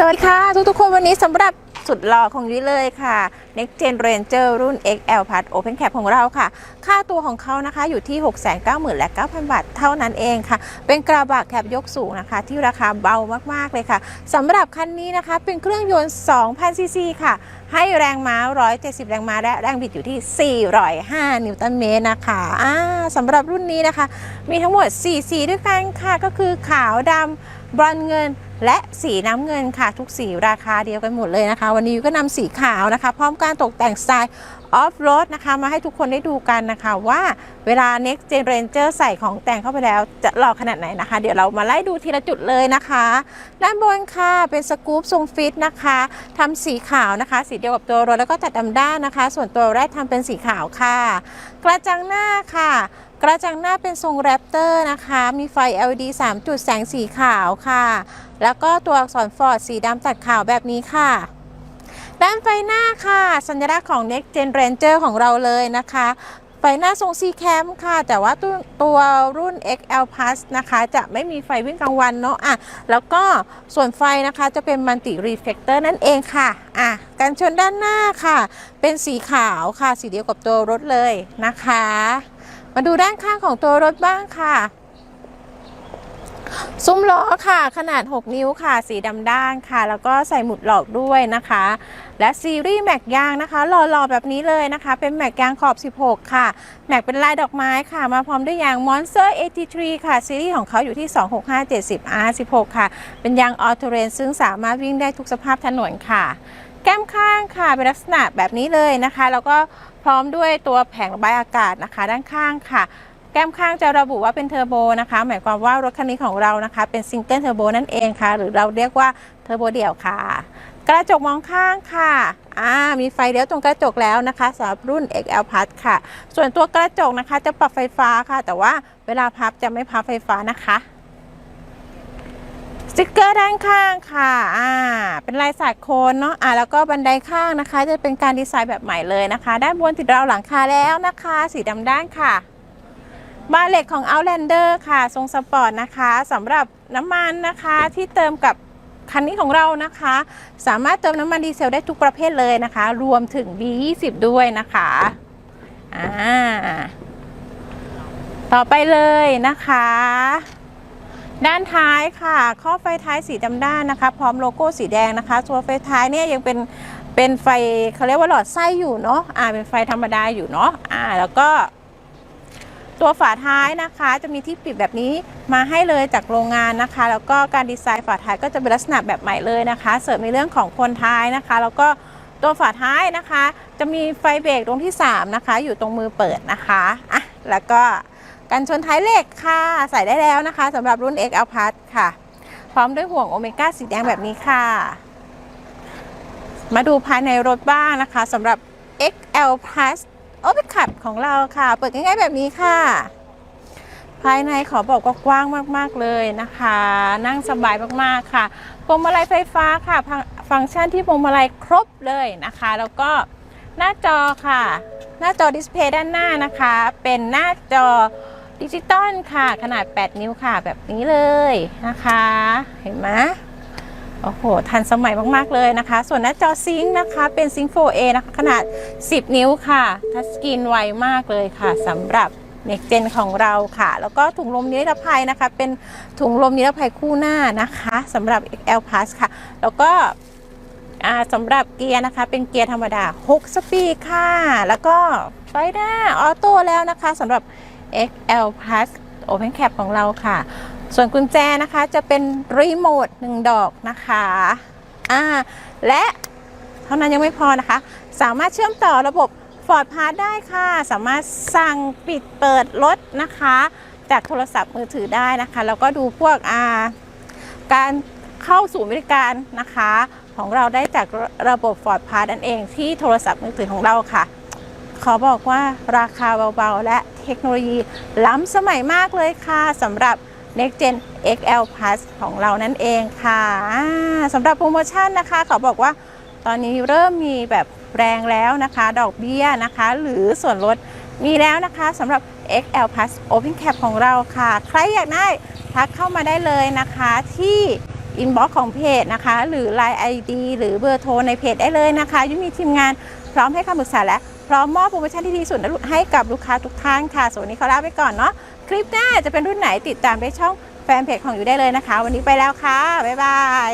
สวัสดีค่ะ ทุกๆคนวันนี้สำหรับสุดหล่อของยุ้ยเลยค่ะ Next Gen Ranger รุ่น XL Plus Open Cap ของเราค่ะ ค่าตัวของเขานะคะอยู่ที่ 690,000และ9,000 บาทเท่านั้นเองค่ะ เป็นกระบะแคบยกสูงนะคะ ที่ราคาเบามากๆเลยค่ะสำหรับคันนี้นะคะเป็นเครื่องยนต์ 2,000 ซีซีค่ะ ให้แรงม้า 170 แรงม้าและแรงบิดอยู่ที่ 405 นิวตันเมตรนะคะอ่าสำหรับรุ่นนี้นะคะ มีทั้งหมด 4 สีด้วยกันค่ะ ก็คือขาวดำบรอนเงิน และสีน้ำเงินค่ะ ทุกสีราคาเดียวกันหมดเลยนะคะ วันนี้ก็นำสีขาวนะคะ พร้อมการตกแต่งสไตล์ ออฟโรดนะคะมาให้ทุกคนได้ดูกันนะคะว่าเวลา Next Gen Ranger ใส่ของแต่งเข้าไปแล้วจะหล่อขนาดไหนนะคะ เดี๋ยวเรามาไล่ดูทีละจุดเลยนะคะ ด้านบนค่ะเป็นสกู๊ปทรงฟิตนะคะทำสีขาวนะคะ สีเดียวกับตัวรถแล้วก็ตัดดำด้านนะคะ ส่วนตัวแรกทำเป็นสีขาวค่ะ กระจังหน้าค่ะกระจังหน้าเป็นทรงแรปเตอร์นะคะ มีไฟ LED 3 จุดแสงสีขาวค่ะ แล้วก็ตัวอักษรฟอร์ดสีดำตัดขาวแบบนี้ค่ะ ด้านไฟหน้าค่ะ สัญลักษณ์ของ Next Gen Ranger ของเราเลยนะคะ ไฟหน้าทรง C cam ค่ะ แต่ว่าตัวตัวรุ่น XL Plus นะคะ จะไม่มีไฟวิ่งกลางวันเนาะอะแล้วก็ส่วนไฟนะคะจะเป็นมัลติรีเฟกเตอร์นั่นเองค่ะอะกันชนด้านหน้าค่ะ เป็นสีขาวค่ะ สีเดียวกับตัวรถเลยนะคะ มาดูด้านข้างของตัวรถบ้างค่ะ ซุ้มล้อค่ะขนาด 6 นิ้วค่ะ สีดำด้านค่ะ แล้วก็ใส่หมุดหลอกด้วยนะคะ และซีรีส์แม็กยางนะคะหล่อๆแบบนี้เลยนะคะ เป็นแม็กยางขอบ 16 ค่ะ แม็กเป็นลายดอกไม้ค่ะ มาพร้อมด้วยยาง Monster 83 ค่ะ ซีรีส์ของเขาอยู่ที่ 26570 R16 ค่ะ เป็นยางออโตเรนซึ่งสามารถวิ่งได้ทุกสภาพถนนค่ะ แก้มข้างค่ะ เป็นลักษณะแบบนี้เลยนะคะ แล้วก็พร้อมด้วยตัวแผงระบายอากาศนะคะ ด้านข้างค่ะ ก้มข้างจะระบุว่าเป็นเทอร์โบนะคะ หมายความว่ารถคันนี้ของเรานะคะ เป็นซิงเกิลเทอร์โบนั่นเองค่ะ หรือเราเรียกว่าเทอร์โบเดี่ยวค่ะ กระจกมองข้างค่ะอ่ามีไฟเลี้ยวตรงกระจกแล้วนะคะสำหรับรุ่น XL Plus ค่ะ ส่วนตัวกระจกนะคะจะปรับไฟฟ้าค่ะ แต่ว่าเวลาพับจะไม่พับไฟฟ้านะคะสติกเกอร์ด้านข้างค่ะอ่าเป็นลายสาดโคนเนาะอ่าแล้วก็บันไดข้างนะคะ จะเป็นการดีไซน์แบบใหม่เลยนะคะ ด้านบนติดราวหลังคาแล้วนะคะ สีดำด้านค่ะ บาเหล็กของ Outlander ค่ะ ทรงสปอร์ตนะคะสำหรับน้ำมันนะคะที่เติมกับคันนี้ของเรานะคะ สามารถเติมน้ำมันดีเซลได้ทุกประเภทเลยนะคะ รวมถึง B20 ด้วยนะคะอ่าต่อไปเลยนะคะ ด้านท้ายค่ะ ข้อไฟท้ายสีดำด้านนะคะ พร้อมโลโก้สีแดงนะคะตัวไฟท้ายเนี่ยยังเป็นเป็นไฟเขาเรียกว่าหลอดไส้อยู่เนาะอ่าเป็นไฟธรรมดาอยู่เนาะอ่าแล้วก็ ตัวฝาท้ายนะคะ จะมีที่ปิดแบบนี้มาให้เลยจากโรงงานนะคะ แล้วก็การดีไซน์ฝาท้ายก็จะเป็นลักษณะแบบใหม่เลยนะคะ เสริมในเรื่องของคนท้ายนะคะ แล้วก็ตัวฝาท้ายนะคะ จะมีไฟเบรกตรงที่ 3 นะคะ อยู่ตรงมือเปิดนะคะอะแล้วก็กันชนท้ายเหล็กค่ะ ใส่ได้แล้วนะคะสำหรับรุ่น XL Plus ค่ะ พร้อมด้วยห่วงโอเมก้าสีแดงแบบนี้ค่ะ มาดูภายในรถบ้างนะคะสำหรับ XL Plus โอเปขับของเราค่ะ เปิดง่ายๆแบบนี้ค่ะ ภายในขอบอกว่ากว้างมากๆเลยนะคะ นั่งสบายมากๆค่ะพวงมาลัยไฟฟ้าค่ะฟังฟังก์ชันที่พวงมาลัยครบเลยนะคะ แล้วก็หน้าจอค่ะ หน้าจอดิสเพย์ด้านหน้านะคะ เป็นหน้าจอดิจิตอลค่ะ ขนาด 8 นิ้วค่ะ แบบนี้เลยนะคะ เห็นไหม โอ้โห ทันสมัยมาก ๆ เลยนะคะ ส่วนหน้าจอซิงค์นะคะ เป็นซิงค์ 4A นะคะ ขนาด 10 นิ้วค่ะ ทัชสกรีนไวมากเลยค่ะสำหรับ Next Gen ของเราค่ะ แล้วก็ถุงลมนิรภัยนะคะ เป็นถุงลมนิรภัยคู่หน้านะคะสำหรับ XL Plus ค่ะ แล้วก็สำหรับเกียร์นะคะ เป็นเกียร์ธรรมดา 6 สปีดค่ะ แล้วก็ไฟหน้าออโต้แล้วนะคะสำหรับ XL Plus Open Cap ของเราค่ะ ส่วนกุญแจนะคะจะเป็นรีโมทหนึ่งดอกนะคะอ่าและเท่านั้นยังไม่พอนะคะ สามารถเชื่อมต่อระบบ Ford Pass ได้ค่ะ สามารถสั่งปิดเปิดรถนะคะ จากโทรศัพท์มือถือได้นะคะ แล้วก็ดูพวกอ่าการเข้าสู่บริการนะคะ ของเราได้จากระบบ Ford Pass นั่นเองที่โทรศัพท์มือถือของเราค่ะ ขอบอกว่าราคาเบาๆ และเทคโนโลยีล้ำสมัยมากเลยค่ะสำหรับ Next Gen XL Plus ของเรานั่นเองค่ะสำหรับโปรโมชั่นนะคะขอบอกว่าตอนนี้เริ่มมีแบบแรงแล้วนะคะ ดอกเบี้ยนะคะ หรือส่วนลดมีแล้วนะคะสำหรับ XL Plus Open Cap ของเราค่ะ ใครอยากได้ทักเข้ามาได้เลยนะคะที่อินบ็อกซ์ของเพจนะคะ หรือ Line ID หรือเบอร์โทรในเพจได้เลยนะคะยุ้ยมีทีมงานพร้อมให้คำปรึกษาและพร้อมมอบโปรโมชั่นที่ดีสุดให้กับลูกค้าทุกท่านค่ะส่วนวันนี้ขอลาไปก่อนเนาะ คลิปหน้าจะเป็นรุ่นไหนติดตามได้ช่องแฟนเพจของอยู่ได้เลยนะคะ วันนี้ไปแล้วค่ะ บ๊ายบาย